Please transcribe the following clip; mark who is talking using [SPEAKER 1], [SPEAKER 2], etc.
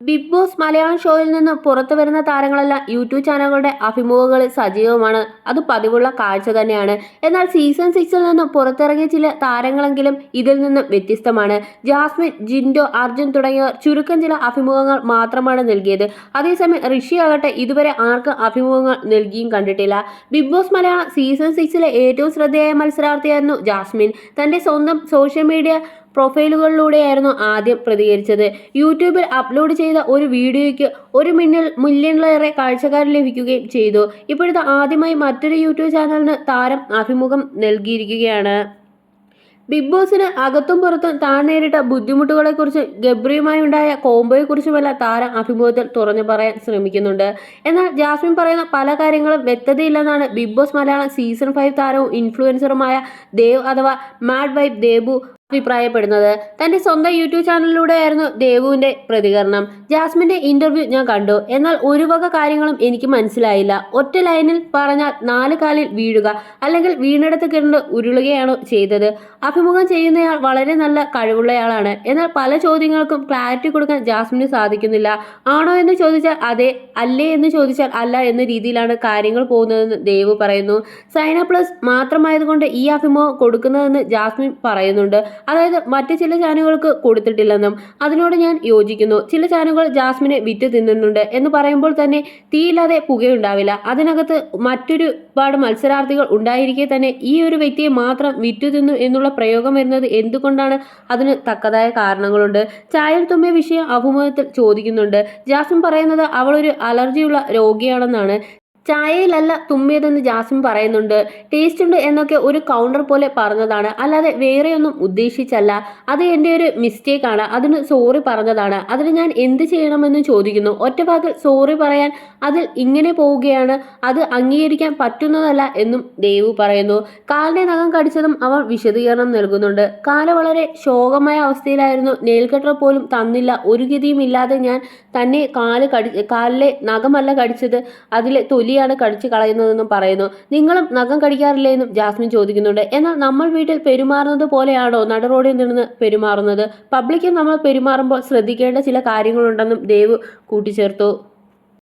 [SPEAKER 1] Big boss Malayalam ഷോയിൽ നിന്ന് പുറത്തു വരുന്ന താരങ്ങളെല്ലാം യൂട്യൂബ് ചാനലുകളുടെ അഭിമുഖങ്ങളിൽ സജീവമാണ്. അത് പതിവുള്ള കാഴ്ച തന്നെയാണ്. എന്നാൽ സീസൺ സിക്സിൽ നിന്ന് പുറത്തിറങ്ങിയ ചില താരങ്ങളെങ്കിലും ഇതിൽ നിന്നും വ്യത്യസ്തമാണ്. ജാസ്മിൻ ജിൻഡോ അർജുൻ തുടങ്ങിയവർ ചുരുക്കം ചില അഭിമുഖങ്ങൾ മാത്രമാണ് നൽകിയത്. അതേസമയം ഋഷി ആകട്ടെ ഇതുവരെ ആർക്കും അഭിമുഖങ്ങൾ നൽകിയും കണ്ടിട്ടില്ല. ബിഗ് ബോസ് മലയാളം സീസൺ സിക്സിലെ ഏറ്റവും ശ്രദ്ധേയ മത്സരാർത്ഥിയായിരുന്നു ജാസ്മിൻ. തന്റെ സ്വന്തം സോഷ്യൽ മീഡിയ പ്രൊഫൈലുകളിലൂടെയായിരുന്നു ആദ്യം പ്രതികരിച്ചത്. യൂട്യൂബിൽ അപ്ലോഡ് ചെയ്ത ഒരു വീഡിയോയ്ക്ക് ഒരു മിന്നൽ മില്യണിലേറെ കാഴ്ചക്കാർ ലഭിക്കുകയും ചെയ്തു. ഇപ്പോഴത്തെ ആദ്യമായി മറ്റൊരു യൂട്യൂബ് ചാനലിന് താരം അഭിമുഖം നൽകിയിരിക്കുകയാണ്. ബിഗ് ബോസിന് അകത്തും പുറത്തും താൻ നേരിട്ട ബുദ്ധിമുട്ടുകളെക്കുറിച്ച് ഗബ്രിയുമായി ഉണ്ടായ കോംബോയെക്കുറിച്ചുമെല്ലാം താരം അഭിമുഖത്തിൽ തുറന്നു പറയാൻ ശ്രമിക്കുന്നുണ്ട്. എന്നാൽ ജാസ്മിൻ പറയുന്ന പല കാര്യങ്ങളും വ്യക്തതയില്ലെന്നാണ് Bigg Boss Malayalam season five താരവും ഇൻഫ്ലുവൻസറുമായ ദേവ് അഥവാ മാഡ് വൈബ് ദേബു അഭിപ്രായപ്പെടുന്നത്. തന്റെ സ്വന്തം യൂട്യൂബ് ചാനലിലൂടെയായിരുന്നു ദേവുവിന്റെ പ്രതികരണം. ജാസ്മിന്റെ ഇന്റർവ്യൂ ഞാൻ കണ്ടു. എന്നാൽ ഒരു വക കാര്യങ്ങളും എനിക്ക് മനസ്സിലായില്ല. ഒറ്റ ലൈനിൽ പറഞ്ഞാൽ നാല് കാലിൽ വീഴുക അല്ലെങ്കിൽ വീണെടുത്ത് കിടന്ന് ഉരുളുകയാണോ ചെയ്തത്. അഭിമുഖം ചെയ്യുന്നയാൾ വളരെ നല്ല കഴിവുള്ളയാളാണ്. എന്നാൽ പല ചോദ്യങ്ങൾക്കും ക്ലാരിറ്റി കൊടുക്കാൻ ജാസ്മിന് സാധിക്കുന്നില്ല. ആണോ എന്ന് ചോദിച്ചാൽ അതെ അല്ലേ എന്ന് ചോദിച്ചാൽ അല്ല എന്ന രീതിയിലാണ് കാര്യങ്ങൾ പോകുന്നതെന്ന് ദേവു പറയുന്നു. സൈന പ്ലസ് മാത്രമായതുകൊണ്ട് ഈ അഭിമുഖം കൊടുക്കുന്നതെന്ന് ജാസ്മിൻ പറയുന്നുണ്ട്. അതായത് മറ്റ് ചില ചാനലുകൾക്ക് കൊടുത്തിട്ടില്ലെന്നും അതിനോട് ഞാൻ യോജിക്കുന്നു. ചില ചാനലുകൾ ജാസ്മിനെ വിറ്റ് തിന്നുന്നുണ്ട് എന്ന് പറയുമ്പോൾ തന്നെ തീയില്ലാതെ പുകയുണ്ടാവില്ല. അതിനകത്ത് മറ്റൊരു പാട് മത്സരാർത്ഥികൾ ഉണ്ടായിരിക്കെ തന്നെ ഈ ഒരു വ്യക്തിയെ മാത്രം വിറ്റു തിന്നു എന്നുള്ള പ്രയോഗം വരുന്നത് എന്തുകൊണ്ടാണ് അതിന് തക്കതായ കാരണങ്ങളുണ്ട്? ചായൽ തുമ്മിയ വിഷയം അഭിമുഖത്തിൽ ചോദിക്കുന്നുണ്ട്. ജാസ്മിൻ പറയുന്നത് അവളൊരു അലർജിയുള്ള രോഗിയാണെന്നാണ്. ചായയിലല്ല തുമ്മിയതെന്ന് ജാസ്മിൻ പറയുന്നുണ്ട്. ടേസ്റ്റ് ഉണ്ട് എന്നൊക്കെ ഒരു കൗണ്ടർ പോലെ പറഞ്ഞതാണ്. അല്ലാതെ വേറെയൊന്നും ഉദ്ദേശിച്ചല്ല. അത് എന്റെ ഒരു മിസ്റ്റേക്ക് ആണ്. അതിന് സോറി പറഞ്ഞതാണ്. അതിന് ഞാൻ എന്ത് ചെയ്യണമെന്ന് ചോദിക്കുന്നു. ഒറ്റ വാക്കിൽ സോറി പറയാൻ അതിൽ ഇങ്ങനെ പോവുകയാണ്. അത് അംഗീകരിക്കാൻ പറ്റുന്നതല്ല എന്നും ദേവു പറയുന്നു. കാലിനെ നഖം കടിച്ചതും അവൻ വിശദീകരണം നൽകുന്നുണ്ട്. കാല വളരെ ശോകമായ അവസ്ഥയിലായിരുന്നു. നെയിൽ പോലും തന്നില്ല. ഒരു ഗതിയും ഇല്ലാതെ ഞാൻ തന്നെ കാൽ കടി കാലിലെ നഖമല്ല കടിച്ചത്. അതിലെ തൊലിയാണ് കടിച്ചു കളയുന്നതെന്നും പറയുന്നു. നിങ്ങളും നഖം കടിക്കാറില്ലേ എന്നും ജാസ്മിൻ ചോദിക്കുന്നുണ്ട്. എന്നാൽ നമ്മൾ വീട്ടിൽ പെരുമാറുന്നത് പോലെയാണോ നടുറോഡിൽ നിന്ന് പെരുമാറുന്നത്? പബ്ലിക്കിൽ നമ്മൾ പെരുമാറുമ്പോൾ ശ്രദ്ധിക്കേണ്ട ചില കാര്യങ്ങളുണ്ടെന്നും ദേവ് കൂട്ടിച്ചേർത്തു.